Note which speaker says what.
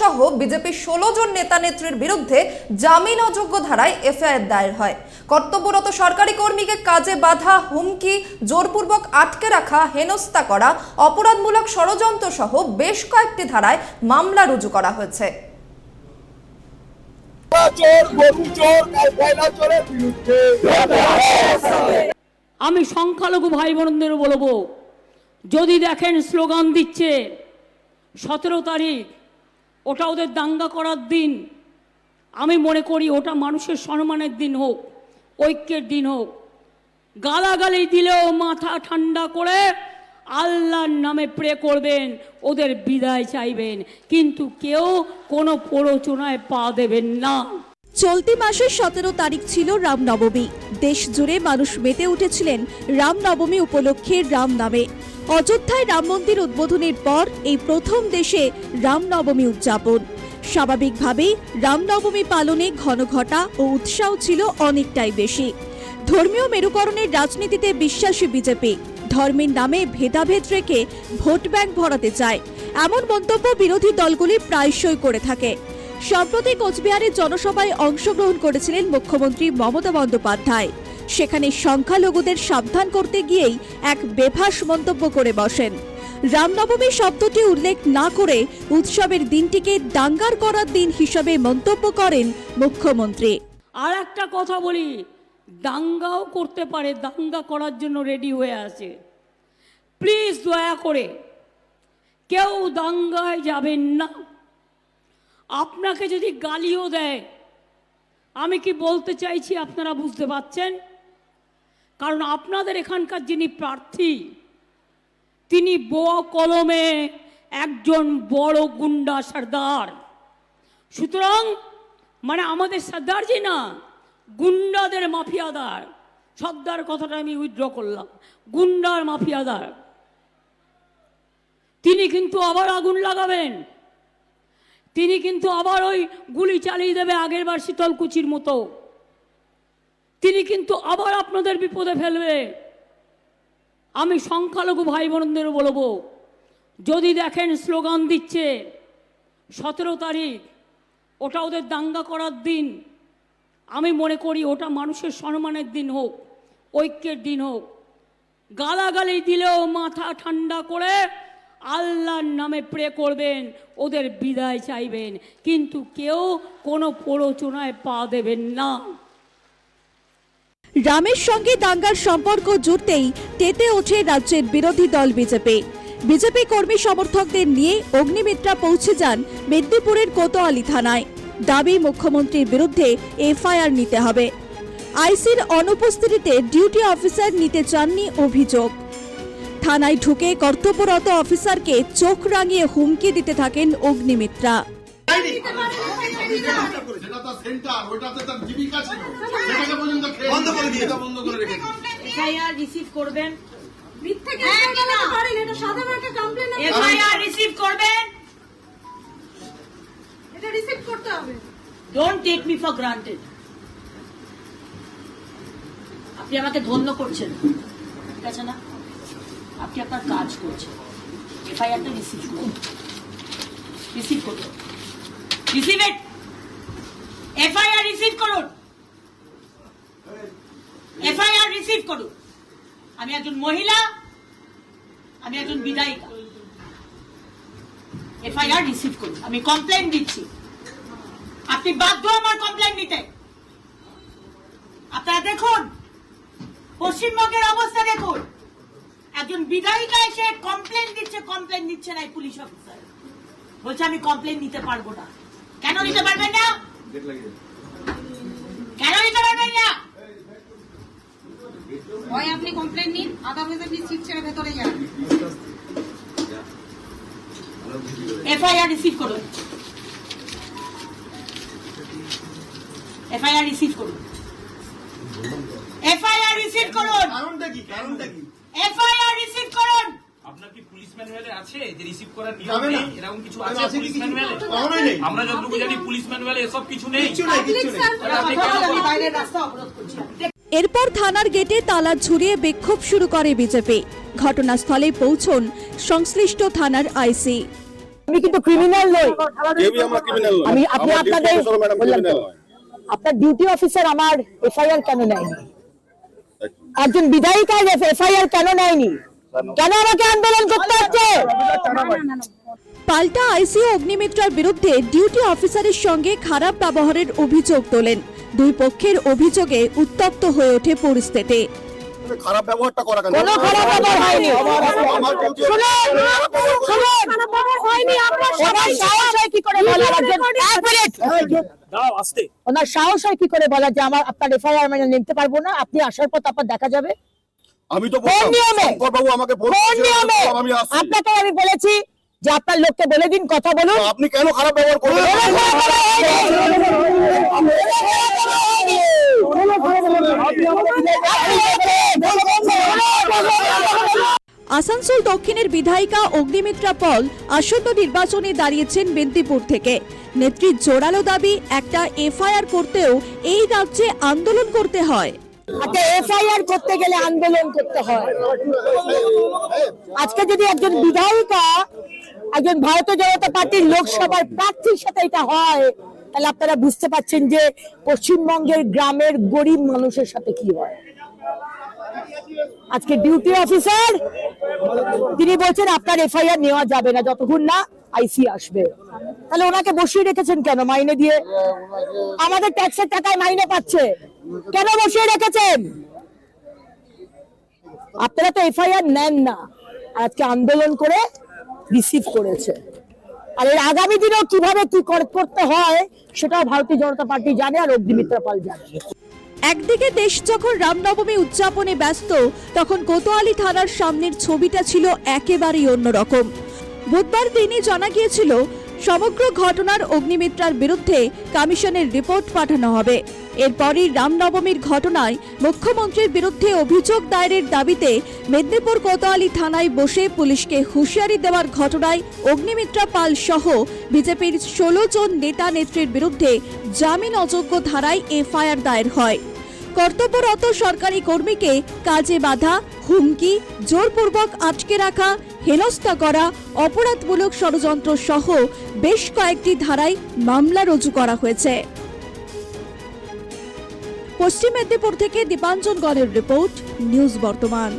Speaker 1: সহ বিজেপির ষোলো জন নেতা নেত্রীর বিরুদ্ধে জামিন অযোগ্য ধারায় এফআইআর দায়ের হয়। কর্তব্যরত সরকারি কর্মীকে কাজে বাধা, হুমকি, জোরপূর্বক আটকে রাখা, হেনস্থা করা, অপরাধমূলক ষড়যন্ত্র সহ বেশ কয়েকটি ধারায় মামলা রুজু করা হয়েছে।
Speaker 2: আমি সংখ্যালঘু ভাই বোনদের বলব, যদি দেখেন স্লোগান দিচ্ছে, সতেরো তারিখ ওটা ওদের দাঙ্গা করার দিন। আমি মনে করি ওটা মানুষের সম্মানের দিন হোক, ঐক্যের দিন হোক। গালাগালি দিলেও মাথা ঠান্ডা করে আল্লাহর নামে প্রে করবেন, ওদের বিদায় চাইবেন। কিন্তু কেউ কোনো প্ররোচনায় পা দেবেন না।
Speaker 3: চলতি মাসের সতেরো তারিখ ছিল রামনবমী। দেশ জুড়ে মানুষ মেতে উঠেছিলেন রামনবমী উপলক্ষে রাম নামে। অযোধ্যায় রাম মন্দির উদ্বোধনের পর এই প্রথম দেশে রামনবমী উদযাপন। স্বাভাবিকভাবেই রামনবমী পালনে ঘনঘটা ও উৎসাহ ছিল অনেকটাই বেশি। ধর্মীয় মেরুকরণের রাজনীতিতে বিশ্বাসী বিজেপি ধর্মের নামে ভেদাভেদ রেখে ভোট ব্যাংক ভরাতে চায়। এমন মন্তব্য বিরোধী দলগুলি প্রায়শই করে থাকে। সম্প্রতি কোচবিহারের জনসভায় অংশগ্রহণ করেছিলেন মুখ্যমন্ত্রী মমতা বন্দ্যোপাধ্যায়। সেখানে সংখ্যালঘুদের সাবধান করতে গিয়েই এক বেভাস মন্তব্য করে বসেন। রামনবমী শব্দটি উল্লেখ না করে উৎসবের দিনটিকে দাঙ্গার করার দিন হিসাবে মন্তব্য করেন মুখ্যমন্ত্রী।
Speaker 2: আর একটা কথা বলি, দাঙ্গাও করতে পারে, দাঙ্গা করার জন্য রেডি হয়ে আছে। প্লিজ দয়া করে, কেউ দাঙ্গায় যাবেন না। আপনাকে যদি গালিও দেয়, আমি কি বলতে চাইছি আপনারা বুঝতে পারছেন? কারণ আপনাদের এখানকার যিনি প্রার্থী, তিনি বোয়া কলমে একজন বড় গুন্ডা সর্দার। সুতরাং মানে আমাদের সর্দারজি না, গুন্ডাদের মাফিয়াদার। সর্দার কথাটা আমি উইথড্র করলাম। গুন্ডার মাফিয়াদার। তিনি কিন্তু আবার আগুন লাগাবেন। তিনি কিন্তু আবার ওই গুলি চালিয়ে দেবে আগের বার শীতলকুচির মতো। তিনি কিন্তু আবার আপনাদের বিপদে ফেলবে। আমি সংখ্যালঘু ভাই বোনদের বলব, যদি দেখেন স্লোগান দিচ্ছে, সতেরো তারিখ, ওটা ওদের দাঙ্গা করার দিন। আমি মনে করি ওটা মানুষের সম্মানের দিন হোক, ঐক্যের দিন হোক। গালাগালি দিলেও মাথা ঠান্ডা করে আল্লাহর নামে প্রে করবেন, ওদের বিদায় চাইবেন। কিন্তু কেউ কোনো প্ররোচনায় পা দেবেন না।
Speaker 3: রামের সঙ্গে দাঙ্গার সম্পর্ক জুড়তেই তেতে ওঠে রাজ্যের বিরোধী দল বিজেপি। বিজেপি কর্মী সমর্থকদের নিয়ে অগ্নিমিত্রা পৌঁছে যান মেদিনীপুরের কোতোয়ালি থানায়। দাবি মুখ্যমন্ত্রীর বিরুদ্ধে এফআইআর নিতে হবে। আইসির অনুপস্থিতিতে ডিউটি অফিসার নিতে চাননি অভিযোগ। থানায় ঢুকে কর্তব্যরত অফিসারকে চোখ রাঙিয়ে হুমকি দিতে থাকেন অগ্নিমিত্রা।
Speaker 4: সেটা তার সেন্টার ওটাতে তার জীবিকা ছিল সেটাকে পর্যন্ত বন্ধ করে দিয়ে বন্ধ করে রেখেছে
Speaker 5: এফআইআর রিসিভ করবেন
Speaker 6: মিথ্যে কেস চালাতে পারেন এটা সাধারণ একটা কমপ্লেন
Speaker 5: এফআইআর রিসিভ করবেন।
Speaker 6: এটা রিসিভ করতে হবে।
Speaker 5: Don't take me for granted আপনি আমাকে ধন্য করছেন। ঠিক আছে না? আপনি আপনার কাজ করছেন। এফআইআরটা রিসিভ করুন। রিসিভ করুন। রিসিভ ইট এফআইআর রিসিভ করুন। এফআইআর রিসিভ করুন। আমি একজন মহিলা, আমি একজন বিধায়িকা। এফআইআর রিসিভ করুন। আমি কমপ্লেন দিচ্ছি। আপনি বাধ্য আমার কমপ্লেন নিতে আপনারা দেখুন। পশ্চিমবঙ্গের অবস্থা দেখুন। একজন বিধায়িকা এসে কমপ্লেন দিচ্ছে কমপ্লেন দিচ্ছে না পুলিশ অফিসার বলছে আমি কমপ্লেন নিতে পারব না। কেন নিতে পারবেন না? কেন নিতে পারবেন না?
Speaker 6: হয় আপনি কমপ্লেন নিন আদারওয়াইজ আপনি সিট ছেড়ে ভেতরে যান।
Speaker 5: এফআইআর রিসিভ করুন। এফআইআর রিসিভ করুন। এফআইআর রিসিভ করুন।
Speaker 4: কারণটা কি? কারণটা কি?
Speaker 5: এফআইআর রিসিভ করুন।
Speaker 7: আপনার কি পুলিশ ম্যানুয়ালে আছে যে রিসিভ করার নিয়ম নেই? এরকম কিছু আছে পুলিশ ম্যানুয়ালে?
Speaker 4: কখনোই নেই।
Speaker 7: আমরা যতটুকু জানি পুলিশ ম্যানুয়ালে এসব কিছু নেই।
Speaker 4: কিচ্ছু নেই কিচ্ছু নেই।
Speaker 3: এরপর থানার গেটে তালা ঝুরিয়ে বিক্ষোভ শুরু করে বিজেপি। ঘটনাস্থলে পৌঁছন সংশ্লিষ্ট থানার আইসি।
Speaker 8: আমি কিন্তু ক্রিমিনাল নই।
Speaker 4: কেউই আমরা ক্রিমিনাল নয়
Speaker 8: আমি আপনি আপনাদের। আপনার ডিউটি অফিসার আমার এফআইআর কেন নেয়নি? একজন বিধায়িকা এফআইআর কেন নেয়নি? কেন আমাকে আন্দোলন করতে হচ্ছে?
Speaker 3: পাল্টা আইসিও অগ্নিমিত্রার বিরুদ্ধে ডিউটি অফিসারের সঙ্গে খারাপ ব্যবহারের অভিযোগ তোলেন। দুই পক্ষের অভিযোগে উত্তপ্ত হয়ে ওঠে পরিস্থিতি।
Speaker 4: খারাপ ব্যবহারটা করা কেন
Speaker 8: কোনো খারাপ ব্যবহার হয়নি
Speaker 4: আমরা
Speaker 8: সবাই সাহস হয় কি করে বলার একজন এক মিনিট
Speaker 7: দাও আসতে
Speaker 8: ওনার সাহস হয় কি করে বলা যে আমার আপনার এফআইআর মানে নিতে পারব না আপনি আসার পর তারপর দেখা যাবে
Speaker 4: আমি তো
Speaker 8: কোন নিয়মে?
Speaker 4: বাবু আমাকে
Speaker 8: কোন নিয়মে আপনাকে আমি বলেছি যে আপনার লোককে বলে দিন কথা বলুন
Speaker 4: আপনি কেন খারাপ ব্যবহার করবেন
Speaker 8: কোনো খারাপ ব্যবহার হয়নি।
Speaker 3: আসানসোল দক্ষিণের বিধায়িকা অগ্নিমিত্রা পল আসন্ন নির্বাচনে দাঁড়িয়েছেন মেদিনীপুর থেকে। নেত্রীর জোরালো দাবি, একটা এফআইআর করতেও এই রাজ্যে আন্দোলন করতে হয়।
Speaker 8: একটা এফআইআর করতে গেলে আন্দোলন করতে হয়। আজকে যদি একজন বিধায়িকা, একজন ভারতীয় জনতা পার্টির লোকসভার প্রার্থীর সাথে এটা হয়, তাহলে আপনারা বুঝতে পারছেন যে পশ্চিমবঙ্গের গ্রামের গরিব মানুষের সাথে কি হয়। আজকে ডিউটি অফিসার তিনি বলছেন, আপনার এফআইআর নেওয়া যাবে না, যতক্ষণ না আইসি আসবে। তাহলে ওনাকে বসিয়ে রেখেছেন কেন মাইনে দিয়ে? আমাদের ট্যাক্সের টাকায় মাইনে পাচ্ছে। কেন বসিয়ে রেখেছেন? আপনারা তো এফআইআর নেন না। আজকে আন্দোলন করে রিসিভ করেছে। আর এর আগামী দিনেও কীভাবে কি করতে হয়, সেটাও ভারতীয় জনতা পার্টি জানে আর অগ্নিমিত্রা পাল জানে।
Speaker 3: একদিকে দেশ যখন রামনবমী উদযাপনে ব্যস্ত, তখন কোতোয়ালি থানার সামনের ছবিটা ছিল একেবারেই অন্যরকম। বুধবার দিনই জানা গিয়েছিল, সমগ্র ঘটনার অগ্নিমিত্রার বিরুদ্ধে কমিশনের রিপোর্ট পাঠানো হবে। এরপরই রামনবমীর ঘটনায় মুখ্যমন্ত্রীর বিরুদ্ধে অভিযোগ দায়েরের দাবিতে মেদিনীপুর কোতোয়ালি থানায় বসে পুলিশকে হুঁশিয়ারি দেওয়ার ঘটনায় অগ্নিমিত্রা পাল সহ বিজেপির ষোলো জন নেতা নেত্রীর বিরুদ্ধে জামিন অযোগ্য ধারায় এফআইআর দায়ের হয়। কর্তব্যরত সরকারি কর্মীকে কাজে বাধা, হুমকি, জোরপূর্বক আটকে রাখা, হেনস্থা করা, অপরাধমূলক ষড়যন্ত্র সহ বেশ কয়েকটি ধারায় মামলা রুজু করা হয়েছে। পশ্চিম মেদিনীপুর থেকে দীপাঞ্জন গড়ের রিপোর্ট, নিউজ বর্তমান।